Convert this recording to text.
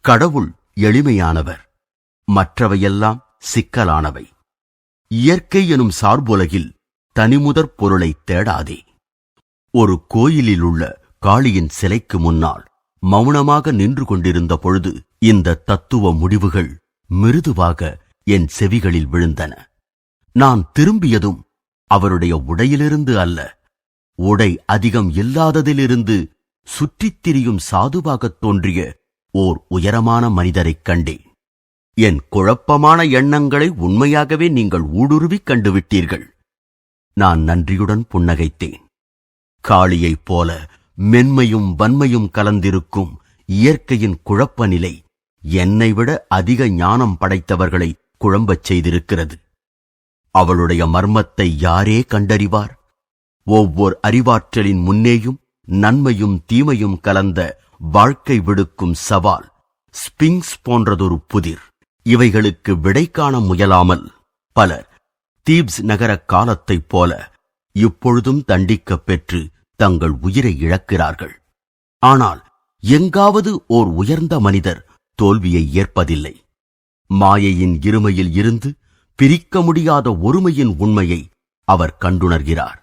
கடவுள் எளிமையானவர். மற்றவையெல்லாம் சிக்கலானவை. இயற்கை எனும் சார்புலகில் தனிமுதற் பொருளை தேடாதே. ஒரு கோயிலில் உள்ள காளியின் சிலைக்கு முன்னால் மௌனமாக நின்று கொண்டிருந்த பொழுது இந்த தத்துவ முடிவுகள் மிருதுவாக என் செவிகளில் விழுந்தன. நான் திரும்பியதும் அவருடைய உடையிலிருந்து அல்ல. உடை அதிகம் இல்லாததிலிருந்து சுற்றித் திரியும் சாதுவாகத் தோன்றிய ஓர் உயரமான மனிதரைக் கண்டேன் என் குழப்பமான எண்ணங்களை உண்மையாகவே நீங்கள் ஊடுருவிக் கண்டுவிட்டீர்கள். நான் நன்றியுடன் புன்னகைத்தேன். காளியைப் போல மென்மையும் வன்மையும் கலந்திருக்கும் இயற்கையின் குழப்ப நிலை என்னை விட அதிக ஞானம் படைத்தவர்களை குழம்பச் செய்திருக்கிறது. அவளுடைய மர்மத்தை யாரே கண்டறிவார்? ஒவ்வொரு அறிவாற்றலின் முன்னேயும் நன்மையும் தீமையும் கலந்த வாழ்க்கை விடுக்கும் சவால் ஸ்பிங்ஸ் போன்றதொரு புதிர். இவைகளுக்கு விடை காண முயலாமல் பலர் தீப்ஸ் நகர காலத்தைப் போல இப்பொழுதும் தண்டிக்கப் பெற்று தங்கள் உயிரை இழக்கிறார்கள். ஆனால் எங்காவது ஓர் உயர்ந்த மனிதர் தோல்வியை ஏற்பதில்லை. மாயையின் இருமையில் இருந்து பிரிக்க முடியாத ஒருமையின் உண்மையை அவர் கண்டுணர்கிறார்.